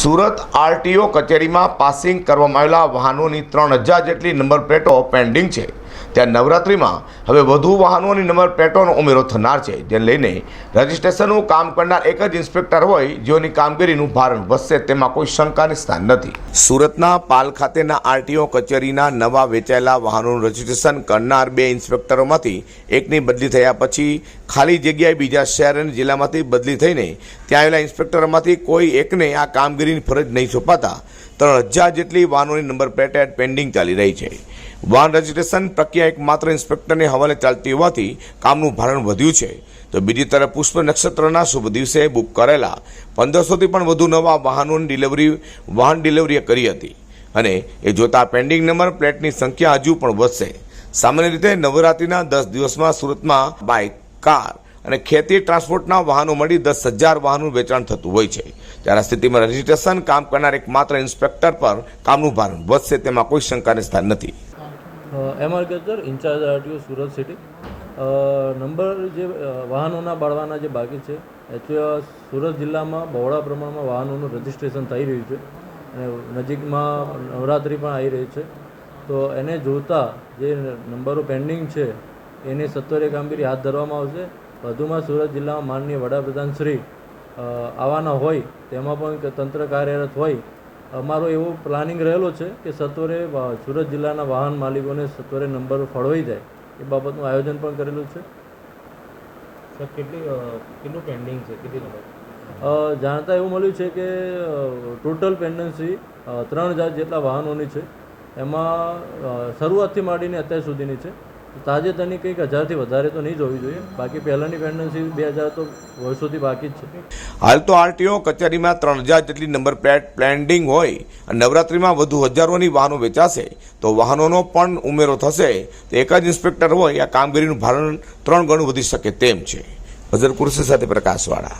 Surat RTO કચેરીમાં passing કરવામાં આવેલા વાહનોની ત્રણ હજાર જેટલી નંબર પ્લેટો પેન્ડિંગ છે. ત્યાં નવરાત્રિમાં હવે વધુ વાહનોની નંબર પ્લેટોનો ઉમેરો થનાર છે. જેને લઈને રજિસ્ટ્રેશનનું કામ કરનાર એક જ ઇન્સ્પેક્ટર હોય, જેઓની કામગીરીનું ભારણ વધશે તેમાં કોઈ શંકાની સ્થાન નથી. સુરતના પાલ ખાતેના આરટીઓ કચેરીના નવા વેચાયેલા વાહનોનું રજિસ્ટ્રેશન કરનાર બે ઇન્સ્પેક્ટરોમાંથી એકની બદલી થયા પછી ખાલી જગ્યાએ બીજા શહેર અને જિલ્લામાંથી બદલી થઈને ત્યાં આવેલા ઇન્સ્પેક્ટરોમાંથી કોઈ એકને આ કામગીરીની ફરજ નહીં સોંપાતા. ત્રણ હજાર જેટલી વાહનોની નંબર પ્લેટ પેન્ડિંગ ચાલી રહી છે. વાહન રજીસ્ટ્રેશન પ્રક્રિયા એક માત્ર ઇન્સ્પેક્ટરને હવાલે ચાલતી હોવાથી કામનું ભારણ વધ્યું છે. તો બીજી તરફ પુષ્પ નક્ષત્રના શુભ દિવસે બુક કરેલા પંદરસોથી પણ વધુ નવા વાહનોની ડિલિવરી વાહન ડિલિવરીએ કરી હતી. અને એ જોતા પેન્ડિંગ નંબર પ્લેટની સંખ્યા હજુ પણ વધશે. સામાન્ય રીતે નવરાત્રિના દસ દિવસમાં સુરતમાં બાઇક કાર અને ખેતી ટ્રાન્સપોર્ટના વાહનો મળી દસ હજાર વાહનનું વેચાણ થતું હોય છે. ત્યારે સ્થિતિમાં રજીસ્ટ્રેશન કામ કરનાર એક માત્ર ઇન્સ્પેક્ટર પર કામનું ભારણ વધશે તેમાં કોઈ શંકાને સ્થાન નથી. M R Gajjar, in charge RTO Surat city number જે વાહનોના બાળવાના જે બાકી છે એકચ્યુઅલી સુરત જિલ્લામાં બહોળા પ્રમાણમાં વાહનોનું રજીસ્ટ્રેશન થઈ રહ્યું છે. અને નજીકમાં નવરાત્રિ પણ આવી રહી છે. તો એને જોતા જે નંબરો પેન્ડિંગ છે, એની સત્વરે કામગીરી હાથ ધરવામાં આવશે. વધુમાં સુરત જિલ્લામાં માનનીય વડાપ્રધાન શ્રી આવવાના હોય તેમાં પણ તંત્ર કાર્યરત હોય. અમારો એવો પ્લાનિંગ રહેલો છે કે સત્વરે સુરત જિલ્લાના વાહન માલિકોને સત્વરે નંબર ફળવાઈ જાય. એ બાબતનું આયોજન પણ કરેલું છે. સર કેટલી કેટલું પેન્ડિંગ છે? કેટલી નંબર? જાણતા એવું મળ્યું છે કે ટોટલ પેન્ડન્સી ત્રણ હજાર જેટલા વાહનોની છે. એમાં શરૂઆતથી માંડીને અત્યાર સુધીની છે. તાજેતરની કંઈક હજારથી વધારે તો નહીં જોવી જોઈએ. બાકી પહેલાંની પેન્ડન્સી બે હજાર તો વર્ષોથી બાકી જ છે. હાલ તો આરટીઓ કચેરીમાં ત્રણ હજાર જેટલી નંબર પ્લેટ પ્લેન્ડિંગ હોય અને નવરાત્રિમાં વધુ હજારોની વાહનો વેચાશે, તો વાહનોનો પણ ઉમેરો થશે. તો એક જ ઇન્સ્પેક્ટર હોય, આ કામગીરીનું ભારણ ત્રણ ગણું વધી શકે તેમ છે. હજર કુરશી સાથે પ્રકાશવાળા.